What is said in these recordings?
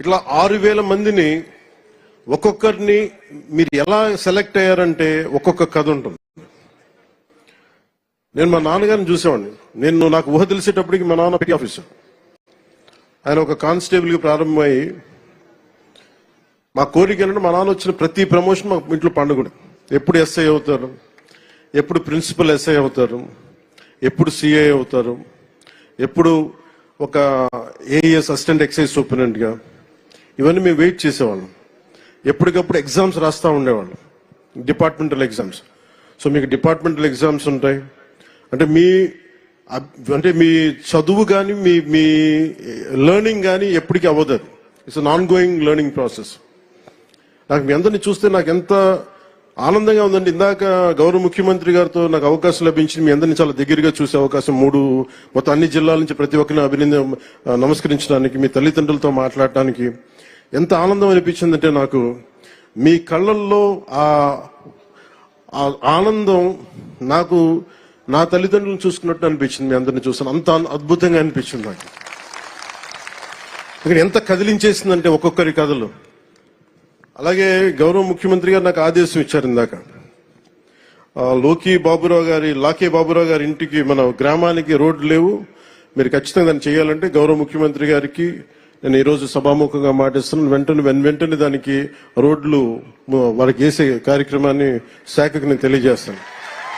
ఇట్లా ఆరు వేల మందిని ఒక్కొక్కరిని మీరు ఎలా సెలెక్ట్ అయ్యారంటే ఒక్కొక్క కథ ఉంటుంది. నేను మా నాన్నగారిని చూసేవాడిని. నేను నాకు ఊహ తెలిసేటప్పటికి మా నాన్న పెట్టి ఆఫీసర్. ఆయన ఒక కానిస్టేబుల్గా ప్రారంభమై మా కోరిక ఏంటంటే మా నాన్న వచ్చిన ప్రతి ప్రమోషన్ మా ఇంట్లో పండుగ ఎప్పుడు ఎస్ఐ అవుతారు? ఎప్పుడు ప్రిన్సిపల్ ఎస్ఐ అవుతారు? ఎప్పుడు సిఐ అవుతారు? ఎప్పుడు ఒక ఏఎస్ అసిస్టెంట్ ఎక్సైజ్ సూపరింటెండెంట్గా ఇవన్నీ మేము వెయిట్ చేసేవాళ్ళం. ఎప్పటికప్పుడు ఎగ్జామ్స్ రాస్తూ ఉండేవాళ్ళం. Departmental exams. సో మీకు డిపార్ట్మెంటల్ ఎగ్జామ్స్ ఉంటాయి. అంటే మీ అబ్- అంటే మీ చదువు కానీ మీ మీ లెర్నింగ్ కానీ ఎప్పటికీ అవ్వదు అది. It's non going learning process నాకు మీ అందరిని చూస్తే నాకు ఎంత ఆనందంగా ఉందండి ఇందాక గౌరవ ముఖ్యమంత్రి గారితో నాకు అవకాశం లభించింది. మీ అందరిని చాలా దగ్గరగా చూసే అవకాశం మూడు మొత్తం అన్ని జిల్లాల నుంచి ప్రతి ఒక్కరిని అభినందం నమస్కరించడానికి మీ తల్లిదండ్రులతో మాట్లాడటానికి. ఎంత ఆనందం అనిపించిందంటే నాకు మీ కళ్ళల్లో ఆ ఆనందం నాకు నా తల్లిదండ్రులను చూసుకున్నట్టు అనిపించింది మీ అందరిని చూసాను అంత అద్భుతంగా అనిపించింది నాకు. ఇక్కడ ఎంత కదిలించేసిందంటే ఒక్కొక్కరి కథలు. అలాగే గౌరవ ముఖ్యమంత్రి గారు నాకు ఆదేశం ఇచ్చారు ఇందాక. లోకి బాబురావు గారి లాకే బాబురావు గారి ఇంటికి మన గ్రామానికి రోడ్లు లేవు. మీరు ఖచ్చితంగా దాన్ని చేయాలంటే గౌరవ ముఖ్యమంత్రి గారికి నేను ఈరోజు సభాముఖంగా మాటిస్తున్నాను. వెంటనే వెన్ వెంటనే దానికి రోడ్లు వాళ్ళకి వేసే కార్యక్రమాన్ని శాఖకు నేను తెలియజేస్తాను.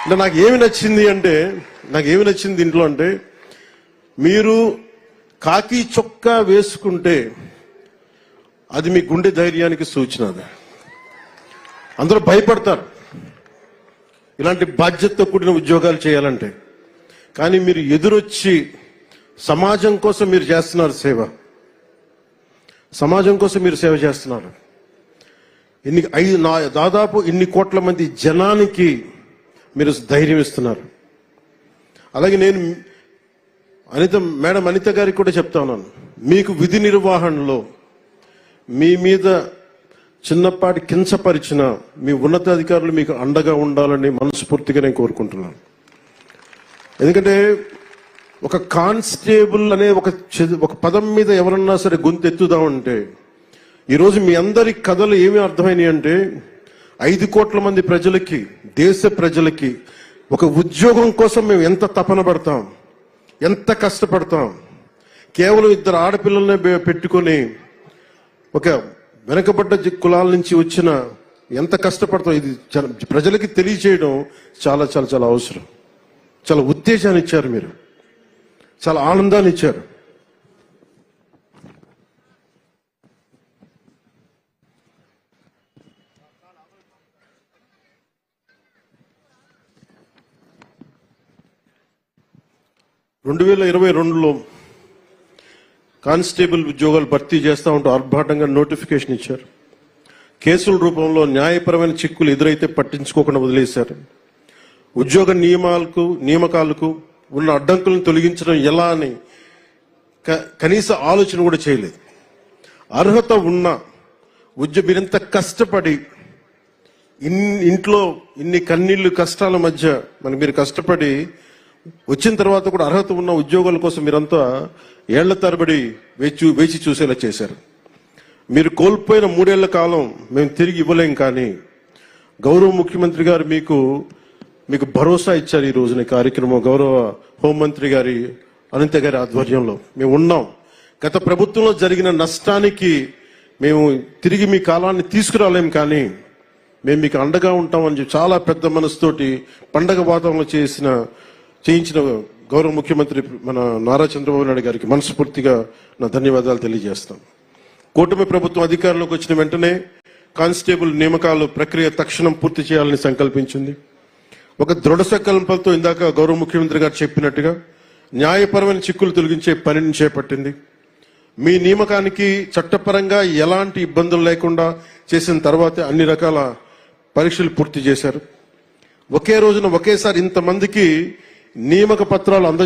అంటే నాకు ఏమి నచ్చింది అంటే నాకు ఏమి నచ్చింది దీంట్లో అంటే మీరు కాకి చొక్కా వేసుకుంటే అది మీ గుండె ధైర్యానికి సూచన అది. అందరూ భయపడతారు. ఇలాంటి బాధ్యతతో కూడిన ఉద్యోగాలు చేయాలంటే. కానీ మీరు ఎదురొచ్చి సమాజం కోసం మీరు చేస్తున్నారు సేవ. సమాజం కోసం మీరు సేవ చేస్తున్నారు. ఇన్ని ఐదు నా దాదాపు ఇన్ని కోట్ల మంది జనానికి మీరు ధైర్యం ఇస్తున్నారు. అలాగే నేను అనిత మేడం అనిత గారికి కూడా చెప్తా ఉన్నాను. మీకు విధి నిర్వహణలో మీ మీద చిన్నపాటి కించపరిచిన మీ ఉన్నతాధికారులు మీకు అండగా ఉండాలని మనస్ఫూర్తిగా నేను కోరుకుంటున్నాను. ఎందుకంటే ఒక కానిస్టేబుల్ అనే ఒక ఒక పదం మీద ఎవరన్నా సరే గొంతు ఎత్తుదామంటే ఈరోజు మీ అందరి కథలు ఏమి అర్థమైనాయి అంటే ఐదు కోట్ల మంది ప్రజలకి దేశ ప్రజలకి ఒక ఉద్యోగం కోసం మేము ఎంత తపన పడతాం ఎంత కష్టపడతాం కేవలం ఇద్దరు ఆడపిల్లల్ని పెట్టుకొని ఒక వెనకబడ్డ కులాల నుంచి వచ్చిన ఎంత కష్టపడతాం ఇది ప్రజలకి తెలియచేయడం చాలా చాలా చాలా అవసరం. చాలా ఉత్తేజాన్ని ఇచ్చారు మీరు. చాలా ఆనందాన్ని ఇచ్చారు. రెండు వేల ఇరవై రెండులో కానిస్టేబుల్ ఉద్యోగాలు భర్తీ చేస్తా ఉంటూ ఆర్భాటంగా నోటిఫికేషన్ ఇచ్చారు. కేసుల రూపంలో న్యాయపరమైన చిక్కులు ఎదురైతే పట్టించుకోకుండా వదిలేశారు. ఉద్యోగ నియమాలకు నియామకాలకు ఉన్న అడ్డంకులను తొలగించడం ఎలా అని క- కనీస ఆలోచన కూడా చేయలేదు. అర్హత ఉన్న ఉద్యోగ మీరింత కష్టపడి ఇన్ ఇంట్లో ఇన్ని కన్నీళ్ళు కష్టాల మధ్య మరి మీరు కష్టపడి వచ్చిన తర్వాత కూడా అర్హత ఉన్న ఉద్యోగాల కోసం మీరంతా ఏళ్ళ తరబడి వేచి వేచి చూసేలా చేశారు. మీరు కోల్పోయిన మూడేళ్ళ కాలం మేము తిరిగి ఇవ్వలేం కానీ గౌరవ ముఖ్యమంత్రి గారు మీకు మీకు భరోసా ఇచ్చారు ఈ రోజున ఈ కార్యక్రమం గౌరవ హోంమంత్రి గారి అనంత గారి ఆధ్వర్యంలో. మేము ఉన్నాం. గత ప్రభుత్వంలో జరిగిన నష్టానికి మేము తిరిగి మీ కాలాన్ని తీసుకురాలేం కానీ మేము మీకు అండగా ఉంటామని చెప్పి చాలా పెద్ద మనసుతోటి పండగ వాతావరణంలో చేసిన చేయించిన గౌరవ ముఖ్యమంత్రి మన నారా చంద్రబాబు నాయుడు గారికి మనస్ఫూర్తిగా నా ధన్యవాదాలు తెలియజేస్తాం. కూటమి ప్రభుత్వం అధికారంలోకి వచ్చిన వెంటనే కానిస్టేబుల్ నియామకాలు ప్రక్రియ తక్షణం పూర్తి చేయాలని సంకల్పించింది. ఒక దృఢ సంకల్పంతో ఇందాక గౌరవ ముఖ్యమంత్రి గారు చెప్పినట్టుగా న్యాయపరమైన చిక్కులు తొలగించే పనిని చేపట్టింది. మీ నియమకానికి చట్టపరంగా ఎలాంటి ఇబ్బందులు లేకుండా చేసిన తర్వాత అన్ని రకాల పరీక్షలు పూర్తి చేశారు. ఒకే రోజున ఒకేసారి ఇంతమందికి నియామక పత్రాలు అందజే